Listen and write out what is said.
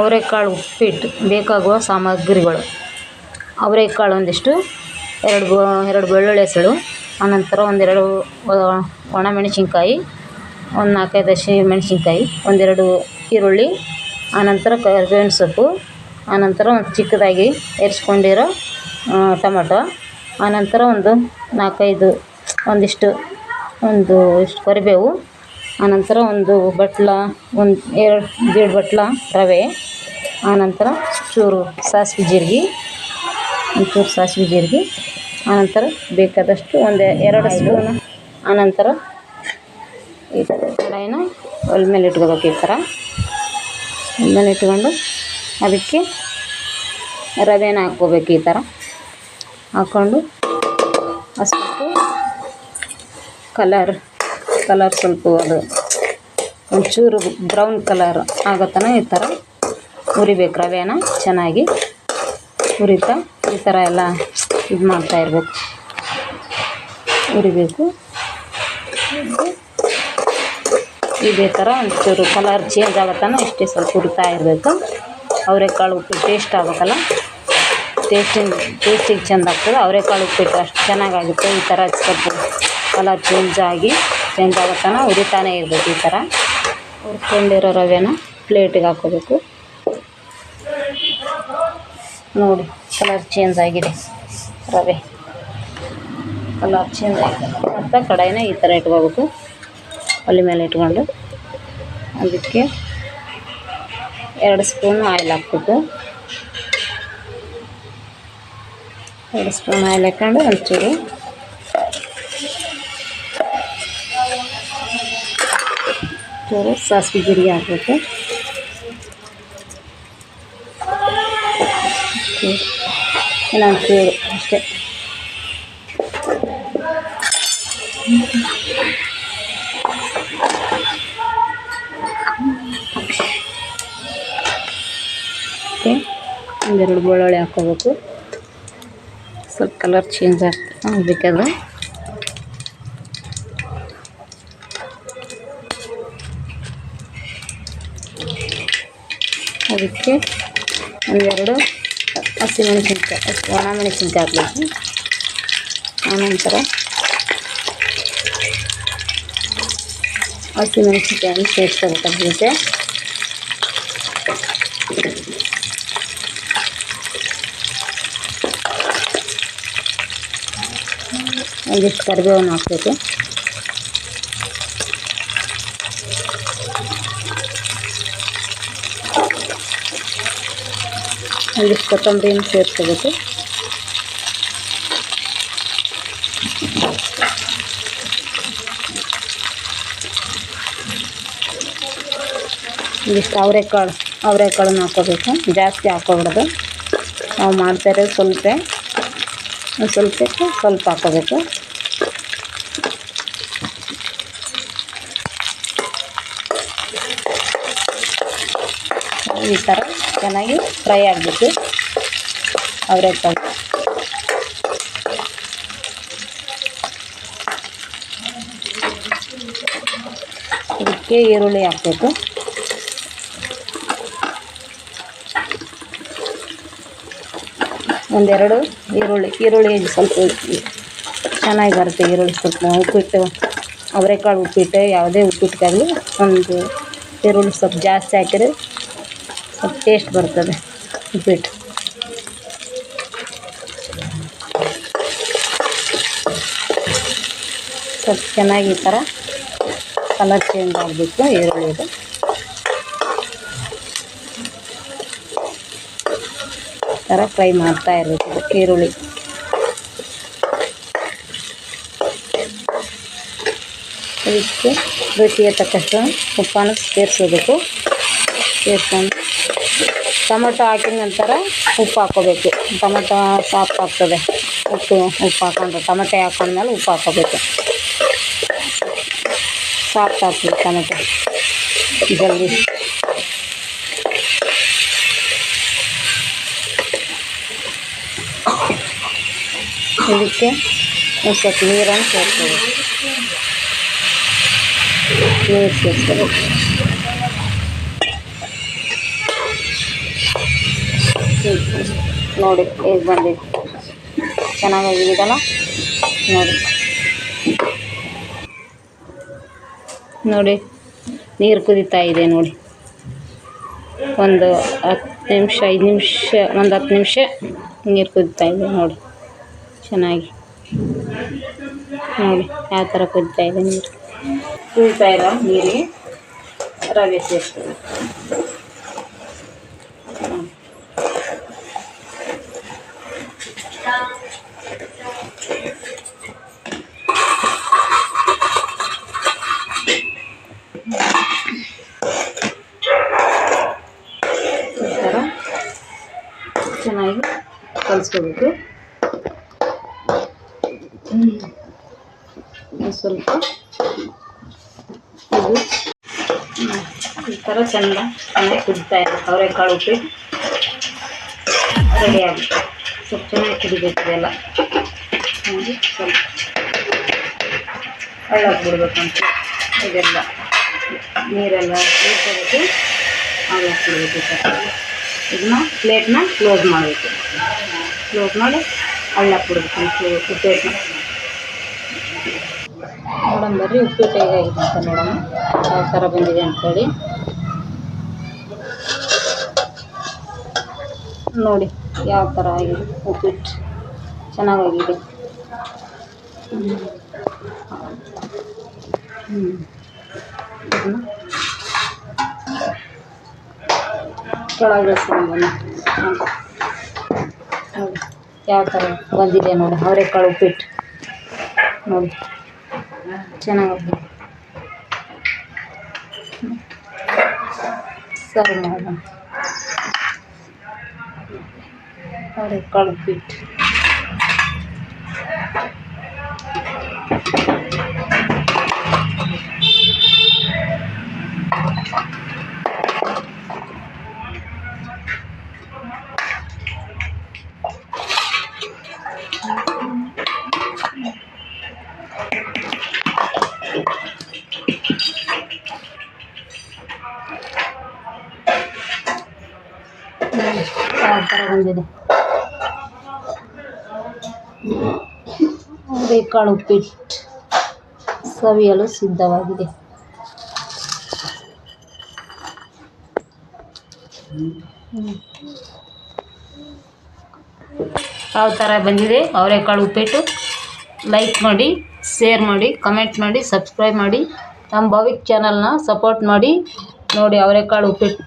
ಅವರೆಕಾಳು ಉಪ್ಪಿಟ್ಟು ಬೇಕಾಗುವ ಸಾಮಗ್ರಿಗಳು. ಅವರೆಕಾಳು ಒಂದಿಷ್ಟು, ಎರಡು ಬ, ಎರಡು ಬೆಳ್ಳುಳ್ಳಿ ಹೆಸಳು ಆನಂತರ ಒಂದೆರಡು ಒಣ ಮೆಣಸಿನ್ಕಾಯಿ ಒಂದು ನಾಲ್ಕೈದು ಹಸಿ ಮೆಣಸಿನ್ಕಾಯಿ, ಒಂದೆರಡು ಈರುಳ್ಳಿ, ಆನಂತರ ಕರಿಬೇವಿನ ಸೊಪ್ಪು, ಆನಂತರ ಒಂದು ಚಿಕ್ಕದಾಗಿ ಎರ್ಚ್ಕೊಂಡಿರೋ ಟೊಮಟೊ, ಆನಂತರ ಒಂದು ನಾಲ್ಕೈದು, ಒಂದಿಷ್ಟು, ಒಂದು ಇಷ್ಟು ಕರಿಬೇವು, ಆನಂತರ ಒಂದು ಬಟ್ಲ, ಒಂದು, ಎರಡು, ದೀಡ್ ಬಟ್ಲ ರವೆ ಆನಂತರ ಚೂರು ಸಾಸಿವೆ ಜೀರ್ಗೆ. ಒಂಚೂರು ಸಾಸಿವೆ ಜೀರಿಗೆ. ಆನಂತರ ಬೇಕಾದಷ್ಟು ಒಂದು ಎರಡು ಸ್ಪೂನು ಆನಂತರ ಈ ಕಡಾಯಿನ ಒಲೆ ಮೇಲೆ ಇಟ್ಕೋಬೇಕು ಈ ಥರ ಒಲೆ ಮೇಲೆ ಇಟ್ಕೊಂಡು ಅದಕ್ಕೆ ರವೆನ ಹಾಕ್ಕೋಬೇಕು ಈ ಥರ ಹಾಕ್ಕೊಂಡು ಅಷ್ಟು ಕಲರ್ ಕಲರ್ ಸ್ವಲ್ಪ ಅದು ಒಂಚೂರು ಬ್ರೌನ್ ಕಲರ್ ಆಗೋ ತನಕ ಈ ಥರ ಹುರಿಬೇಕು ರವೆನ ಚೆನ್ನಾಗಿ ಹುರಿತಾ ಈ ಥರ ಎಲ್ಲ ಇದು ಮಾಡ್ತಾ ಇರಬೇಕು. ಹುರಿಬೇಕು. ಇದೇ ಥರ ಒಂಚೂರು ಕಲರ್ ಚೇಂಜ್ ಆಗುತ್ತಾನ ಇಷ್ಟೇ ಸ್ವಲ್ಪ ಹುರಿತಾ ಇರಬೇಕು. ಅವರೆಕಾಳು ಉಪ್ಪಿಟ್ಟು ಟೇಸ್ಟ್ ಆಗಬೇಕಲ್ಲ? ಟೇಸ್ಟಿಂಗ್ ಟೇಸ್ಟಿಗೆ ಚೆಂದ ಆಗ್ತದೆ. ಅವರೆಕಾಳು ಉಪ್ಪಿಟ್ಟು ಅಷ್ಟು ಚೆನ್ನಾಗಾಗುತ್ತೆ. ಈ ಥರ ಸ್ವಲ್ಪ ಕಲರ್ ಚೇಂಜ್ ಆಗಿ ಚೇಂಜ್ ಆಗೋ ತನಕ ಹುರಿತಾನೇ ಇರಬೇಕು ಈ ಥರ ಹುರ್ಕೊಂಡಿರೋ ರವೆನ ಪ್ಲೇಟಿಗೆ ಹಾಕ್ಕೋಬೇಕು ನೋಡಿ ಕಲರ್ ಚೇಂಜ್ ಆಗಿದೆ. ರವೆ. ಕಲರ್ ಚೇಂಜ್ ಆಗಿದೆ. ಮತ್ತು ಕಡಾಯಿನ ಈ ಥರ ಇಟ್ಕೋಬೇಕು. ಒಲೆ ಮೇಲೆ ಇಟ್ಕೊಂಡು. ಅದಕ್ಕೆ ಎರಡು ಸ್ಪೂನ್ ಆಯಿಲ್ ಹಾಕ್ಬೇಕು ಎರಡು ಸ್ಪೂನ್ ಆಯಿಲ್ ಹಾಕ್ಕೊಂಡು ಒಂಚೂರು. ಚೂರು ಸಾಸಿವೆ ಜೀರಿಗೆ ಹಾಕಬೇಕು ಇನ್ನೊಂದು ಚೂರು ಅಷ್ಟೇ ಮತ್ತು ಒಂದೆರಡು ಬೆಳ್ಳುಳ್ಳಿ ಹಾಕ್ಕೋಬೇಕು ಸ್ವಲ್ಪ ಕಲರ್ ಚೇಂಜ್ ಆಗ್ತದೆ ಆಗಬೇಕದು ಅದಕ್ಕೆ ಒಂದೆರಡು ಹಸಿಮೆಣಸಿನ್ಕಾಯಿ ಒಣ ಮೆಣಸಿನ್ಕಾಯಿ ಹಾಕಬೇಕು ಆನಂತರ ಹಸಿಮೆಣಸಿನ್ಕಾಯನ್ನು ಸೇರಿಸ್ಕೋಬೇಕು ಅದ್ರ ಜೊತೆ ಒಂದಿಷ್ಟು ಕರಿಬೇವನ್ನು ಹಾಕಬೇಕು. ಒಂದಿಷ್ಟು ಕೊತ್ತಂಬರಿಯನ್ನು ಸೇರಿಸ್ಕೋಬೇಕು ಒಂದಿಷ್ಟು ಅವರೆಕಾಳು, ಅವರೆಕಾಳನ್ನು ಹಾಕೋಬೇಕು. ಜಾಸ್ತಿ ಹಾಕ್ಕೋಬಾರ್ದು ನಾವು ಮಾಡ್ತಾರೆ ಸ್ವಲ್ಪ. ಸ್ವಲ್ಪಕ್ಕೆ ಸ್ವಲ್ಪ ಹಾಕೋಬೇಕು. ಈ ಥರ ಚೆನ್ನಾಗಿ ಫ್ರೈ ಆಗಬೇಕು ಅವರೆಕಾಳು ಇದಕ್ಕೆ ಈರುಳ್ಳಿ ಹಾಕಬೇಕು. ಒಂದೆರಡು ಈರುಳ್ಳಿ ಈರುಳ್ಳಿ ಸ್ವಲ್ಪ ಚೆನ್ನಾಗಿ ಬರುತ್ತೆ ಈರುಳ್ಳಿ ಸ್ವಲ್ಪ ಉಪ್ಪಿಟ್ಟು, ಅವರೆಕಾಳು ಉಪ್ಪಿಟ್ಟು, ಯಾವುದೇ ಉಪ್ಪಿಟ್ಟಿಗಾಗಲಿ ಒಂದು ಈರುಳ್ಳಿ ಸ್ವಲ್ಪ ಜಾಸ್ತಿ ಹಾಕಿದ್ರೆ ಸ್ವಲ್ಪ ಟೇಸ್ಟ್ ಬರ್ತದೆ, ಉಪ್ಪಿಟ್ಟು. ಸ್ವಲ್ಪ ಚೆನ್ನಾಗಿ ಈ ಥರ ಕಲರ್ ಚೇಂಜ್ ಆಗಬೇಕು ಈರುಳ್ಳಿದು ಥರ ಫ್ರೈ ಮಾಡ್ತಾ ಇರಬೇಕು ಈರುಳ್ಳಿ. ಅದಕ್ಕೆ ರುಚಿಗೆ ತಕ್ಕಷ್ಟು ಉಪ್ಪನ್ನು ಸೇರಿಸ್ಕೋಬೇಕು. ಸೇರಿಸ್ಕೊಂಡು ಟೊಮೊಟೊ ಹಾಕಿದ ನಂತರ ಉಪ್ಪು ಹಾಕ್ಕೋಬೇಕು ಟೊಮೊಟೊ ಸಾಫ್ಟ್ ಆಗ್ತದೆ ಉಪ್ಪು ಉಪ್ಪು ಹಾಕ್ಕೊಂಡು ಟೊಮೊಟೊ ಹಾಕೊಂಡ್ಮೇಲೆ ಉಪ್ಪು ಹಾಕ್ಕೋಬೇಕು ಸಾಫ್ಟ್ ಆಗ್ತದೆ ಟೊಮೊಟೊ ಜಲ್ದಿ ಇದಕ್ಕೆ ಒಂದು ಸ್ವಲ್ಪ ನೀರನ್ನು ಸೇರಿಸ್ಕೋಬೇಕು ನೀರು ಸೇರಿಸ್ಕೋಬೇಕು ನೋಡಿ, ಹೇಗೆ ಬಂದಿದೆ. ಚೆನ್ನಾಗಾಗಿದೆಯಲ್ಲ ನೋಡಿ. ನೋಡಿ, ನೀರು ಕುದೀತಾ ಇದೆ ನೋಡಿ. ಒಂದು ಹತ್ತು ನಿಮಿಷ, ಐದು ನಿಮಿಷ, ಒಂದು ಹತ್ತು ನಿಮಿಷ ನೀರು ಕುದೀತಾ ಇದೆ ನೋಡಿ. ಚೆನ್ನಾಗಿ. ನೋಡಿ, ಯಾವ ಥರ ಕುದೀತಾ ಇದೆ ನೀರು. ಕುದೀತಾ ಇಲ್ಲ ನೀರಿಗೆ ರವೆ ಸೇರಿಸ್ತೀವಿ ಈ ಥರ ಚೆನ್ನಾಗಿ ಕಲಿಸ್ಕೋಬೇಕು. ಸ್ವಲ್ಪ ಇದು. ಈ ಥರ ಚೆಂದ ಚೆನ್ನಾಗಿ ಕುದಿತಾ ಇದೆ. ಅವರೆಕಾಳು ಉಪ್ಪಿಟ್ಟು ರೆಡಿ ಆಗುತ್ತೆ. ಸ್ವಲ್ಪ ಚೆನ್ನಾಗಿ ಕುದಿಬೇಕು ಇದೆಲ್ಲ ಸ್ವಲ್ಪ ಒಳ್ಳೆ ಬಿಡ್ಬೇಕಂತ ಇದೆಲ್ಲ ನೀರೆಲ್ಲ ಹಳ್ಳಕ್ಕೆ ಬಿಡಬೇಕು ಈ ಥರ ಇದನ್ನ ಪ್ಲೇಟ್ನ ಕ್ಲೋಸ್ ಮಾಡಬೇಕು ಕ್ಲೋಸ್ ಮಾಡಿ ಹಳ್ಳಕ್ಕೆ ಕೊಡ್ಬೇಕು ಉಪ್ಪಿಟ್ಟನ್ನ ನೋಡೋಣ ಬರ್ರಿ, ಉಪ್ಪಿಟ್ಟು ಹೇಗಾಗಿದೆ ಅಂತ ನೋಡೋಣ. ಯಾವ ಥರ ಬಂದಿದೆ ಅಂಥೇಳಿ ನೋಡಿ ಯಾವ ಥರ ಆಗಿದೆ ಉಪ್ಪಿಟ್ಟು. ಚೆನ್ನಾಗಾಗಿದೆ. ಹ್ಞೂ ಹ್ಞೂ ಇದನ್ನ ಕೆಳಗೆ ಇಳಿಸ್ಕೊಂಡು ಬನ್ನಿ ಹ್ಞೂ. ನೋಡಿ ಯಾವ ಥರ ಬಂದಿದೆ ನೋಡಿ ಅವರೆಕಾಳು ಉಪ್ಪಿಟ್ಟು ನೋಡಿ ಚೆನ್ನಾಗಿದೆ ಸರ್ವ್ ಮಾಡೋಣ ಅವರೆಕಾಳು ಉಪ್ಪಿಟ್ಟು ಬಂದಿದೆ ಅವರೆಕಾಳು ಉಪ್ಪಿಟ್ಟು ಸವಿಯಲು ಸಿದ್ಧವಾಗಿದೆ ಹ್ಮ್. ಯಾವ ಥರ ಬಂದಿದೆ ಅವರೆಕಾಳು ಉಪ್ಪಿಟ್ಟು ಲೈಕ್ ಮಾಡಿ ಶೇರ್ ಮಾಡಿ ಕಮೆಂಟ್ ಮಾಡಿ ಸಬ್ಸ್ಕ್ರೈಬ್ ಮಾಡಿ. ನಮ್ಮ ಭವಿಕ್ ಚಾನಲ್ನ ಸಪೋರ್ಟ್ ಮಾಡಿ. ನೋಡಿ ಅವರೆಕಾಳು ಉಪ್ಪಿಟ್ಟು.